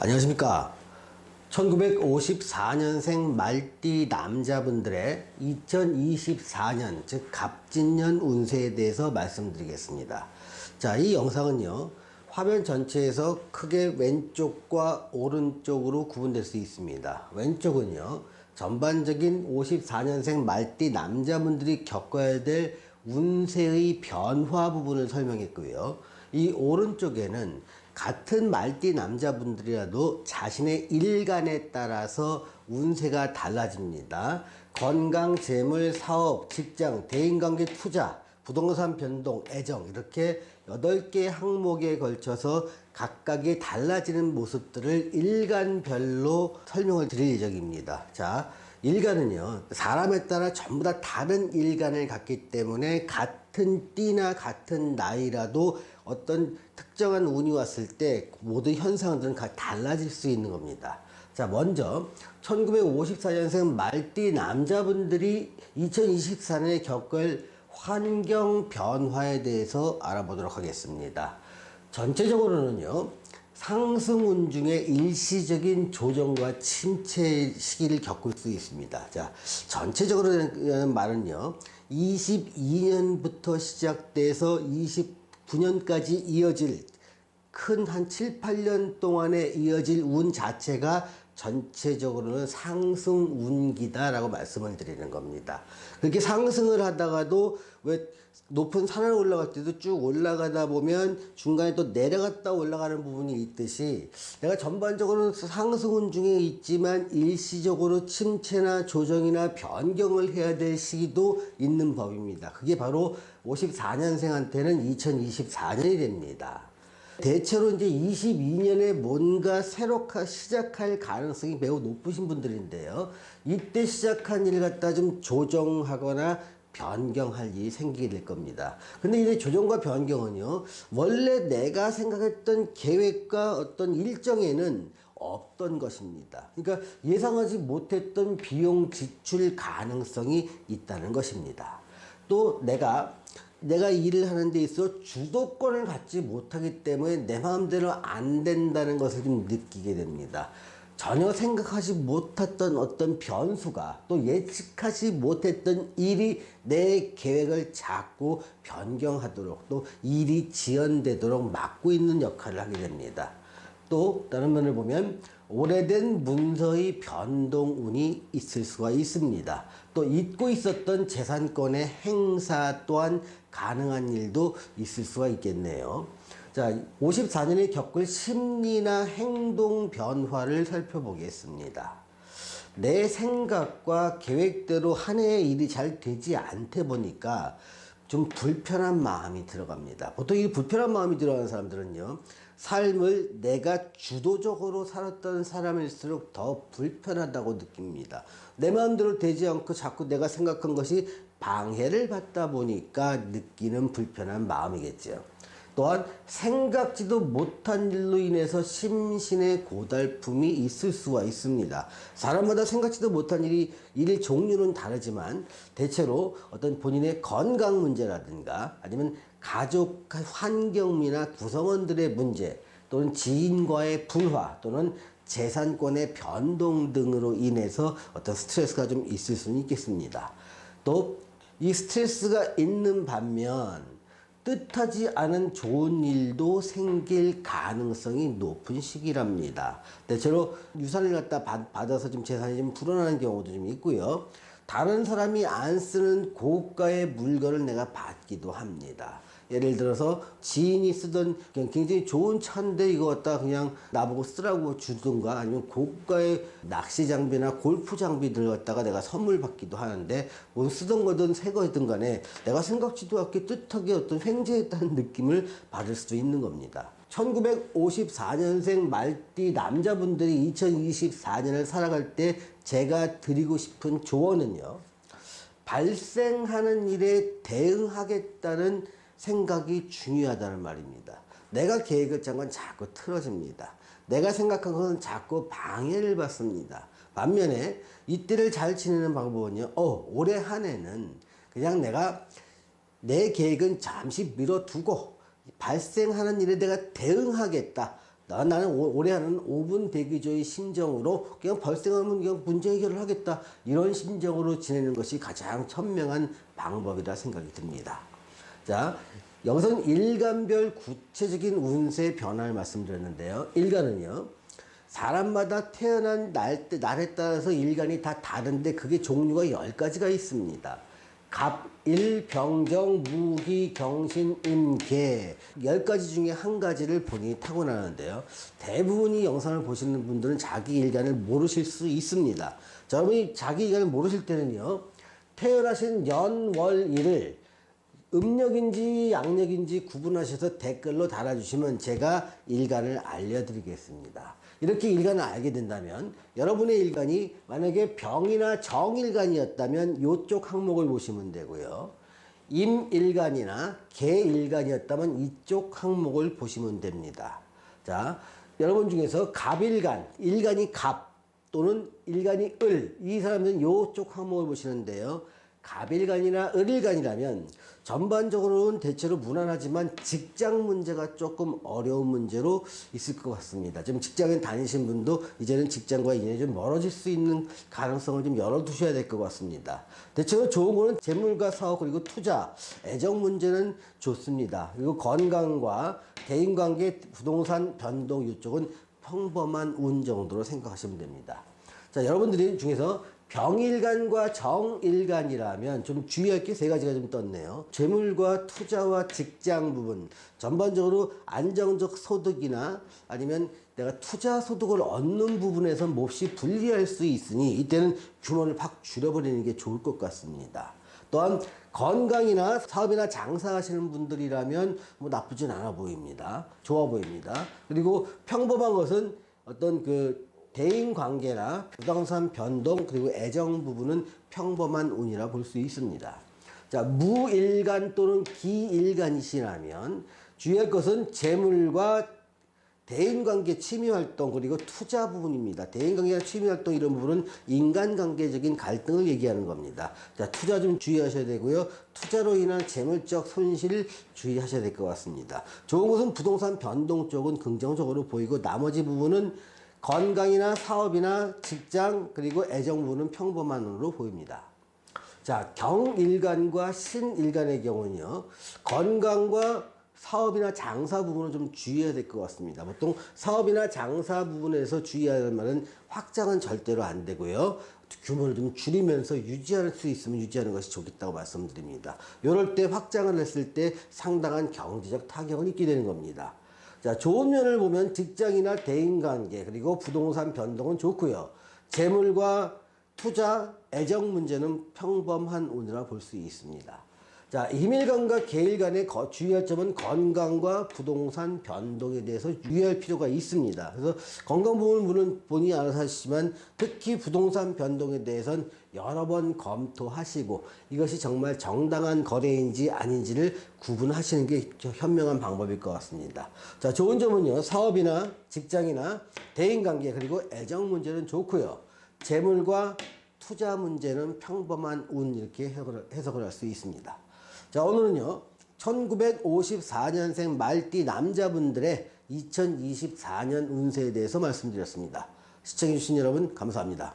안녕하십니까. 1954년생 말띠 남자분들의 2024년, 즉, 갑진년 운세에 대해서 말씀드리겠습니다. 자, 이 영상은요, 화면 전체에서 크게 왼쪽과 오른쪽으로 구분될 수 있습니다. 왼쪽은요, 전반적인 54년생 말띠 남자분들이 겪어야 될 운세의 변화 부분을 설명했고요. 이 오른쪽에는 같은 말띠 남자분들이라도 자신의 일간에 따라서 운세가 달라집니다. 건강, 재물, 사업, 직장, 대인관계, 투자, 부동산 변동, 애정 이렇게 8개 항목에 걸쳐서 각각의 달라지는 모습들을 일간별로 설명을 드릴 예정입니다. 자, 일간은요, 사람에 따라 전부 다 다른 일간을 갖기 때문에 같은 띠나 같은 나이라도 어떤 특정한 운이 왔을 때 모든 현상들은 다 달라질 수 있는 겁니다. 자, 먼저 1954년생 말띠 남자분들이 2024년에 겪을 환경 변화에 대해서 알아보도록 하겠습니다. 전체적으로는요, 상승운 중에 일시적인 조정과 침체 시기를 겪을 수 있습니다. 자, 전체적으로는 말은요, 22년부터 시작돼서 29년까지 이어질 큰 한 7, 8년 동안에 이어질 운 자체가 전체적으로는 상승 운기다라고 말씀을 드리는 겁니다. 그렇게 상승을 하다가도 왜 높은 산을 올라갈 때도 쭉 올라가다 보면 중간에 또 내려갔다 올라가는 부분이 있듯이 내가 전반적으로는 상승운 중에 있지만 일시적으로 침체나 조정이나 변경을 해야 될 시기도 있는 법입니다. 그게 바로 54년생한테는 2024년이 됩니다. 대체로 이제 22년에 뭔가 새로 가- 시작할 가능성이 매우 높으신 분들인데요. 이때 시작한 일 갖다 좀 조정하거나 변경할 일이 생기게 될 겁니다. 근데 이제 조정과 변경은요, 원래 내가 생각했던 계획과 어떤 일정에는 없던 것입니다. 그러니까 예상하지 못했던 비용 지출 가능성이 있다는 것입니다. 또 내가 내가 일을 하는 데 있어 주도권을 갖지 못하기 때문에 내 마음대로 안 된다는 것을 좀 느끼게 됩니다. 전혀 생각하지 못했던 어떤 변수가 또 예측하지 못했던 일이 내 계획을 자꾸 변경하도록 또 일이 지연되도록 막고 있는 역할을 하게 됩니다. 또 다른 면을 보면 오래된 문서의 변동운이 있을 수가 있습니다. 또 잊고 있었던 재산권의 행사 또한 가능한 일도 있을 수가 있겠네요. 자, 54년에 겪을 심리나 행동 변화를 살펴보겠습니다. 내 생각과 계획대로 한 해의 일이 잘 되지 않다 보니까 좀 불편한 마음이 들어갑니다. 보통 이 불편한 마음이 들어가는 사람들은요, 삶을 내가 주도적으로 살았던 사람일수록 더 불편하다고 느낍니다. 내 마음대로 되지 않고 자꾸 내가 생각한 것이 방해를 받다 보니까 느끼는 불편한 마음이겠죠. 또한 생각지도 못한 일로 인해서 심신의 고달픔이 있을 수가 있습니다. 사람마다 생각지도 못한 일이 일 종류는 다르지만 대체로 어떤 본인의 건강 문제라든가 아니면 가족 환경이나 구성원들의 문제 또는 지인과의 불화 또는 재산권의 변동 등으로 인해서 어떤 스트레스가 좀 있을 수는 있겠습니다. 또 이 스트레스가 있는 반면 뜻하지 않은 좋은 일도 생길 가능성이 높은 시기랍니다. 대체로 유산을 갖다 받, 받아서 좀 재산이 좀 불어나는 경우도 좀 있고요. 다른 사람이 안 쓰는 고가의 물건을 내가 받기도 합니다. 예를 들어서 지인이 쓰던 굉장히 좋은 차인데 이거 갖다 그냥 나보고 쓰라고 주든가 아니면 고가의 낚시 장비나 골프 장비들 갖다가 내가 선물 받기도 하는데 뭐 쓰던 거든 새 거든 간에 내가 생각지도 않게 뜻하게 어떤 횡재했다는 느낌을 받을 수도 있는 겁니다. 1954년생 말띠 남자분들이 2024년을 살아갈 때 제가 드리고 싶은 조언은요. 발생하는 일에 대응하겠다는 생각이 중요하다는 말입니다. 내가 계획을 짠 건 자꾸 틀어집니다. 내가 생각한 것은 자꾸 방해를 받습니다. 반면에 이때를 잘 지내는 방법은요. 어, 올해 한 해는 그냥 내가 내 계획은 잠시 미뤄두고 발생하는 일에 내가 대응하겠다. 나, 나는 오- 올해 하는 5분 대기조의 심정으로 그냥 발생하면 그냥 문제 해결을 하겠다 이런 심정으로 지내는 것이 가장 현명한 방법이라 생각이 듭니다. 자, 여기서는 일간별 구체적인 운세 변화를 말씀드렸는데요. 일간은요, 사람마다 태어난 날, 때- 날에 따라서 일간이 다 다른데 그게 종류가 10가지가 있습니다. 갑, 일, 병정, 무기, 경신, 임 계 10가지 중에 한 가지를 본인이 타고나는데요. 대부분이 영상을 보시는 분들은 자기 일간을 모르실 수 있습니다. 자, 여러분이 자기 일간을 모르실 때는요. 태어나신 연, 월, 일을 음력인지 양력인지 구분하셔서 댓글로 달아주시면 제가 일간을 알려드리겠습니다. 이렇게 일간을 알게 된다면 여러분의 일간이 만약에 병이나 정일간이었다면 이쪽 항목을 보시면 되고요. 임일간이나 개일간이었다면 이쪽 항목을 보시면 됩니다. 자, 여러분 중에서 갑일간, 일간이 갑 또는 일간이 을, 이 사람들은 이쪽 항목을 보시는데요. 갑일간이나 을일간이라면 전반적으로는 대체로 무난하지만 직장 문제가 조금 어려운 문제로 있을 것 같습니다. 지금 직장에 다니신 분도 이제는 직장과 인연이 좀 멀어질 수 있는 가능성을 좀 열어두셔야 될 것 같습니다. 대체로 좋은 거는 재물과 사업 그리고 투자, 애정 문제는 좋습니다. 그리고 건강과 대인관계, 부동산 변동 이쪽은 평범한 운 정도로 생각하시면 됩니다. 자, 여러분들이 중에서 병일간과 정일간이라면 좀 주의할 게 세 가지가 좀 떴네요. 재물과 투자와 직장 부분, 전반적으로 안정적 소득이나 아니면 내가 투자 소득을 얻는 부분에서 몹시 불리할 수 있으니 이때는 규모를 확 줄여버리는 게 좋을 것 같습니다. 또한 건강이나 사업이나 장사하시는 분들이라면 뭐 나쁘진 않아 보입니다. 좋아 보입니다. 그리고 평범한 것은 어떤 그 대인 관계나 부동산 변동 그리고 애정 부분은 평범한 운이라 볼 수 있습니다. 자, 무일간 또는 기일간이시라면 주의할 것은 재물과 대인관계 취미활동 그리고 투자 부분입니다. 대인관계나 취미활동 이런 부분은 인간관계적인 갈등을 얘기하는 겁니다. 자 투자 좀 주의하셔야 되고요. 투자로 인한 재물적 손실 주의하셔야 될 것 같습니다. 좋은 것은 부동산 변동 쪽은 긍정적으로 보이고 나머지 부분은 건강이나 사업이나 직장 그리고 애정 부분은 평범한으로 보입니다. 자, 경일간과 신일간의 경우는요, 건강과 사업이나 장사 부분을 좀 주의해야 될 것 같습니다. 보통 사업이나 장사 부분에서 주의해야 할 말은 확장은 절대로 안 되고요. 규모를 좀 줄이면서 유지할 수 있으면 유지하는 것이 좋겠다고 말씀드립니다. 이럴 때 확장을 했을 때 상당한 경제적 타격을 입게 되는 겁니다. 자, 좋은 면을 보면 직장이나 대인관계 그리고 부동산 변동은 좋고요. 재물과 투자, 애정 문제는 평범한 운이라 볼 수 있습니다. 자, 임일간과 개일 간의 거- 주의할 점은 건강과 부동산 변동에 대해서 유의할 필요가 있습니다. 그래서 건강 부분은 물론 본인이 알아서 하시지만 특히 부동산 변동에 대해서는 여러 번 검토하시고 이것이 정말 정당한 거래인지 아닌지를 구분하시는 게 현명한 방법일 것 같습니다. 자, 좋은 점은요, 사업이나 직장이나 대인관계 그리고 애정 문제는 좋고요. 재물과 투자 문제는 평범한 운 이렇게 해석을- 해석을 할 수 있습니다. 자, 오늘은요. 1954년생 말띠 남자분들의 2024년 운세에 대해서 말씀드렸습니다. 시청해주신 여러분 감사합니다.